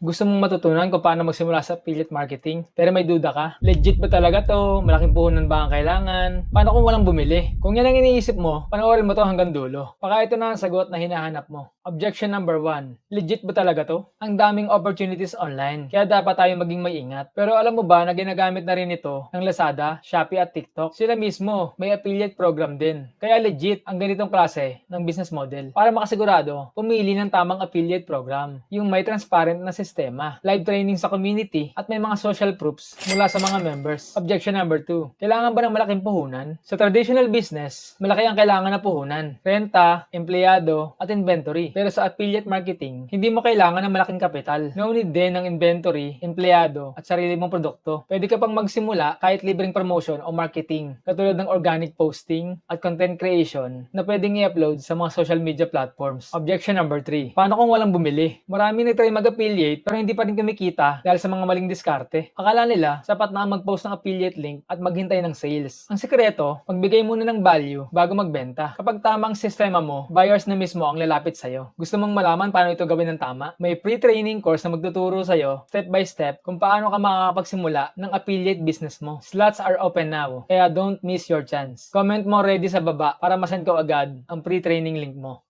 Gusto mong matutunan kung paano magsimula sa affiliate marketing, pero may duda ka? Legit ba talaga to? Malaking puhunan ba ang kailangan? Paano kung walang bumili? Kung yan ang iniisip mo, panoorin mo to hanggang dulo. Baka ito na ang sagot na hinahanap mo. Objection number one. Legit ba talaga to? Ang daming opportunities online, kaya dapat tayo maging maingat. Pero alam mo ba na ginagamit na rin ito ng Lazada, Shopee at TikTok? Sila mismo may affiliate program din. Kaya legit ang ganitong klase ng business model. Para makasigurado, pumili ng tamang affiliate program. Yung may transparent na sistema, live training sa community, at may mga social proofs mula sa mga members. Objection number 2. Kailangan ba ng malaking puhunan? Sa traditional business, malaki ang kailangan na puhunan. Renta, empleyado, at inventory. Pero sa affiliate marketing, hindi mo kailangan ng malaking kapital. No need din ng inventory, empleyado, at sarili mong produkto. Pwede ka pang magsimula kahit libreng promotion o marketing, katulad ng organic posting at content creation na pwedeng i-upload sa mga social media platforms. Objection number 3. Paano kung walang bumili? Marami na try mag-affiliate pero hindi pa rin kumikita dahil sa mga maling diskarte. Akala nila sapat na ang mag-post ng affiliate link at maghintay ng sales. Ang sekreto, magbigay muna ng value bago magbenta. Kapag tamang sistema mo, buyers na mismo ang lalapit sa'yo. Gusto mong malaman paano ito gawin ng tama? May pre-training course na magtuturo sa'yo step by step kung paano ka makakapagsimula ng affiliate business mo. Slots are open now, kaya don't miss your chance. Comment mo ready sa baba para masend ko agad ang pre-training link mo.